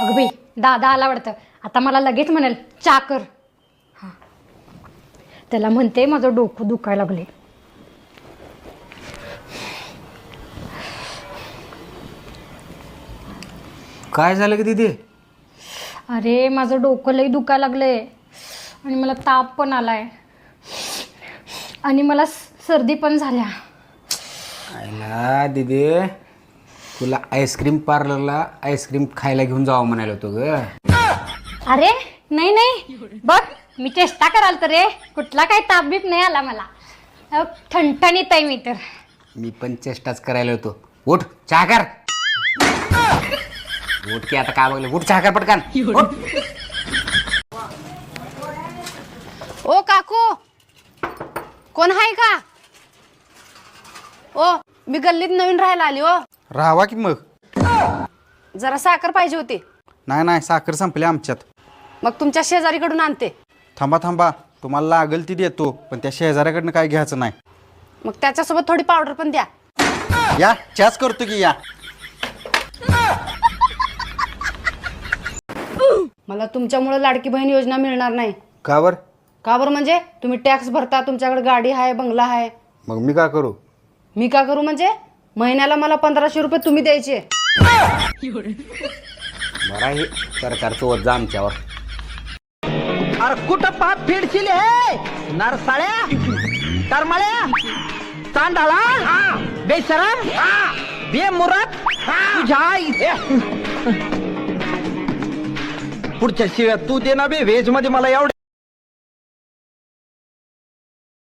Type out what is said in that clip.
अगं बाई दादा आला वाटतं. आता मला लगेच म्हणाल चा कर. हां. त्याला म्हणते माझं डोकं दुखायला लागले काय झालं की तिथे अरे माझं डोकं लई दुखायला लागलंय. आणि मला ताप पण आलाय. आणि मला स- सर्दी पण झाल्या. आईला दिदी? तुला आईस्क्रीम पार्लरला आईस्क्रीम खायला घेऊन जावं म्हणायला होतो ग. अरे नाही नाही. बघ मी चेष्टा कराल तर रे. कुठला काही ताप बीप नाही आला मला. अहो, ठणठणीत आहे मी तर. मी पण चेष्टाच करायला होतो. उठ चहा कर. उठ की आता काय बघले? उठ चहा कर पटकन. उठ. ओ काकू. कोण आहे का? ओ मी गल्लीत नवीन राहायला आली ओ. राहावा की मग? जरा साखर पाहिजे होती. नाही नाही साखर संपली आमच्यात. मग तुमच्या शेजारीकडून आणते. थांबा थांबा. तुम्हाला लागल ती देतो पण त्या शेजाऱ्याकडनं काय घ्यायचं नाही. मग त्याच्यासोबत थोडी पावडर पण द्या. या चॅच करतो की या. मला तुमच्यामुळे लाडकी बहीण योजना मिळणार नाही. का बर का बरं म्हणजे तुम्ही टॅक्स भरता तुमच्याकडे गाडी आहे बंगला आहे. मग मी का करू? मी का करू म्हणजे? महिन्याला मला पंधराशे रुपये तुम्ही द्यायचे. बरं आहे सरकारचं वजा आमच्यावर. अरे कुठं पाप फिरशील हे? नरसाळ्या? करमाळ्या? चांडाळा? बेशरम? बे मुरात तुझ्या पुढच्या शिव्या तू दे ना बे व्हेजमध्ये मला एवढे